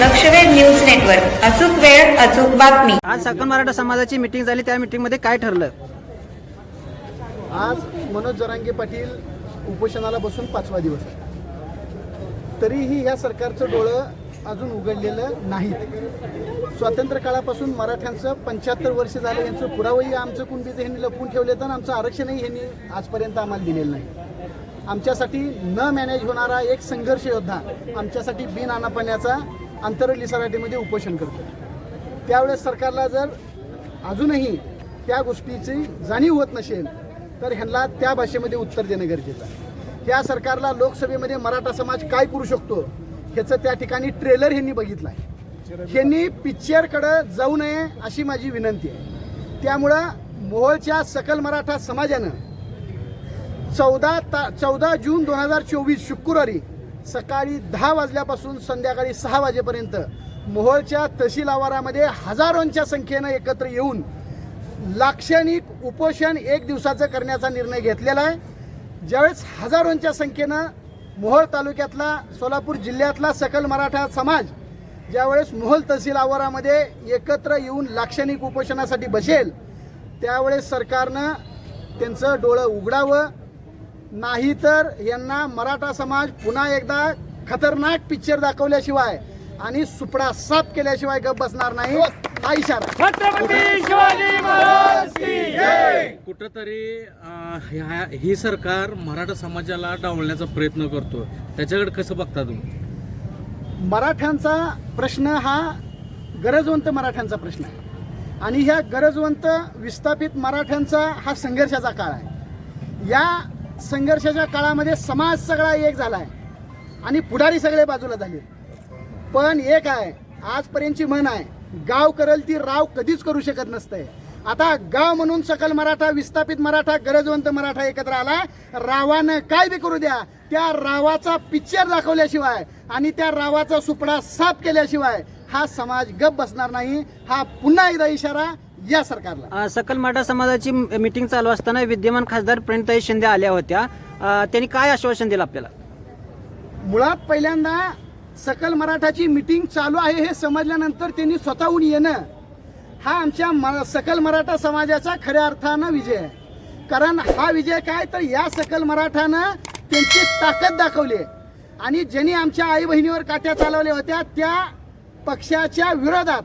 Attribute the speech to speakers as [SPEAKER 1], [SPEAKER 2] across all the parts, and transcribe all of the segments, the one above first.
[SPEAKER 1] लक्षवेध news network. अचूक वेळ अचूक बातमी.
[SPEAKER 2] आज सकल मराठा समाजाची मिटिंग झाली. त्या मिटिंगमध्ये काय ठरलं?
[SPEAKER 3] आज मनोज जरांगे पाटील उपोषणाला बसून पाचवा दिवस. आहे तरीही या सरकारचं डोळं अजून उघडलेलं नाहीत. स्वातंत्र्य काळापासून मराठ्यांचं पंच्याहत्तर वर्ष झालं. यांचं पुरावंही आमचं कुणबीचं ह्यांनी लपवून ठेवले तर आमचं आरक्षणही ह्यांनी आजपर्यंत आम्हाला दिलेलं नाही. आमच्यासाठी न मॅनेज होणारा एक संघर्ष योद्धा आमच्यासाठी बिन अनापाण्याचा अंतरली सराटीमध्ये उपोषण करतो त्यावेळेस सरकारला जर अजूनही त्या गोष्टीची जाणीव होत नसेल तर ह्यांना त्या भाषेमध्ये उत्तर देणं गरजेचं आहे. या सरकारला लोकसभेमध्ये मराठा समाज काय करू शकतो ह्याचं त्या ठिकाणी ट्रेलर ह्यांनी बघितलं आहे. ह्यांनी पिक्चरकडं जाऊ नये अशी माझी विनंती आहे. त्यामुळं मोहोळच्या सकल मराठा समाजानं चौदा ता चौदा जून दोन हजार चोवीस शुक्रवारी सकाळी दहा वाजल्यापासून संध्याकाळी सहा वाजेपर्यंत मोहोळच्या तहसील आवारामध्ये हजारोंच्या संख्येनं एकत्र येऊन लाक्षणिक उपोषण एक दिवसाचं करण्याचा निर्णय घेतलेला आहे. ज्यावेळेस हजारोंच्या संख्येनं मोहोळ तालुक्यातला सोलापूर जिल्ह्यातला सकल मराठा समाज ज्यावेळेस मोहोळ तहसील आवारामध्ये एकत्र येऊन लाक्षणिक उपोषणासाठी बसेल त्यावेळेस सरकारनं त्यांचं डोळं उघडावं नाहीतर यांना मराठा समाज पुन्हा एकदा खतरनाक पिक्चर दाखवल्याशिवाय आणि सुपडा साफ केल्याशिवाय गप बसणार नाही. हा इशारा.
[SPEAKER 4] कुठंतरी अं, ह्या- ही सरकार मराठा समाजाला डावलण्याचा प्रयत्न करतो त्याच्याकडे कसं बघता तुम्ही?
[SPEAKER 3] मराठ्यांचा प्रश्न हा गरजवंत मराठ्यांचा प्रश्न आहे. आणि ह्या गरजवंत विस्थापित मराठ्यांचा हा संघर्षाचा काळ आहे. या संघर्षाच्या काळामध्ये समाज सगळा एक झाला आहे आणि पुढारी सगळे बाजूला झाले. पण एक आहे आजपर्यंतची म्हण आहे गाव करल ती राव कधीच करू शकत नसते आता गाव म्हणून सकल मराठा विस्थापित मराठा गरजवंत मराठा एकत्र आला रावानं काय बी करू द्या त्या रावाचा पिक्चर दाखवल्याशिवाय आणि त्या रावाचा सुपडा साफ केल्याशिवाय हा समाज गप बसणार नाही हा पुन्हा एकदा इशारा या सरकारला.
[SPEAKER 2] सकल मराठा समाजाची मिटिंग चालू असताना विद्यमान खासदार प्रणिताई शिंदे आल्या होत्या. त्यांनी काय आश्वासन दिलं आपल्याला?
[SPEAKER 3] मुळात पहिल्यांदा सकल मराठाची मिटिंग चालू आहे हे समजल्यानंतर त्यांनी स्वतःहून येणं हा आमच्या म- सकल मराठा समाजाचा खऱ्या अर्थानं विजय आहे. कारण हा विजय काय? तर या सकल मराठानं त्यांची ताकद दाखवली. आणि ज्यांनी आमच्या आई बहिणीवर काट्या चालवल्या होत्या त्या पक्षाच्या विरोधात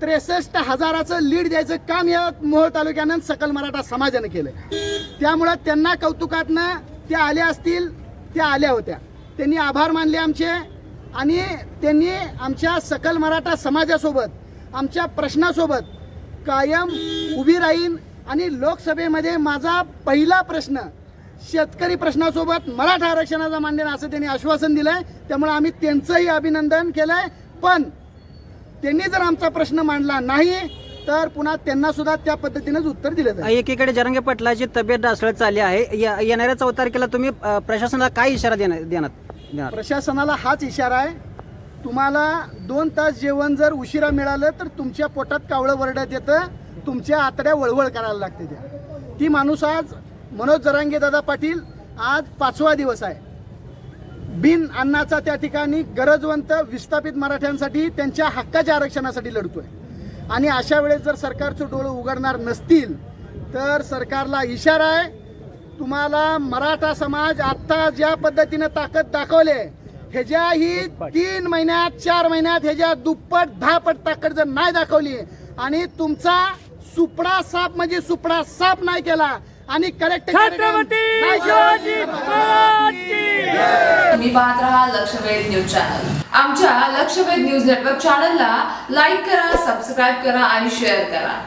[SPEAKER 3] त्रेसष्ट हजाराचं लीड द्यायचं काम या मोहोळ तालुक्यानं सकल मराठा समाजानं केलं त्यामुळं त्यांना कौतुकातनं त्या आल्या असतील त्या आल्या होत्या. त्यांनी आभार मानले आमचे आणि त्यांनी आमच्या सकल मराठा समाजासोबत आमच्या प्रश्नासोबत कायम उभी राहीन आणि लोकसभेमध्ये माझा पहिला प्रश्न शेतकरी प्रश्नासोबत मराठा आरक्षणाचा मान्य असं त्यांनी आश्वासन दिलंय. त्यामुळे आम्ही त्यांचंही अभिनंदन केलंय. पण त्यांनी जर आमचा प्रश्न मांडला नाही तर पुन्हा त्यांना सुद्धा त्या पद्धतीनेच उत्तर दिलं जाईल.
[SPEAKER 2] एकीकडे जरंगे पाटलाची तब्येत ढासळत चालली आहे. या- येणाऱ्या चौदा तारखेला तुम्ही प्रशासनाला काय इशारा देणार देणार देणार?
[SPEAKER 3] प्रशासनाला हाच इशारा आहे. तुम्हाला दोन तास जेवण जर उशिरा मिळालं तर तुमच्या पोटात कावळं वरड्यात येतं. तुमच्या आतड्या वळवळ करायला लागते त्या. ती माणूस आज मनोज जरांगे दादा पाटील आज पाचवा दिवस आहे. बिन अन्नाचा त्या ठिकाणी गरजवंत विस्थापित मराठ्यांसाठी त्यांच्या हक्काच्या आरक्षणासाठी लढतोय. आणि अशा वेळेस जर सरकारचं डोळं उघडणार नसतील तर सरकारला इशारा आहे तुम्हाला मराठा समाज आत्ता ज्या पद्धतीनं ताकद दाखवले ह्याच्या ही तीन महिन्यात चार महिन्यात ह्याच्या दुप्पट दहापट ताकद जर नाही दाखवली आणि तुमचा सुपडा साप म्हणजे सुपडा साप नाही केला आणि करेक्ट
[SPEAKER 5] तुम्ही पाहत राहा लक्षवेध न्यूज चॅनल. आमच्या लक्षवेध न्यूज नेटवर्क चॅनलला लाईक करा सबस्क्राईब करा आणि शेअर करा.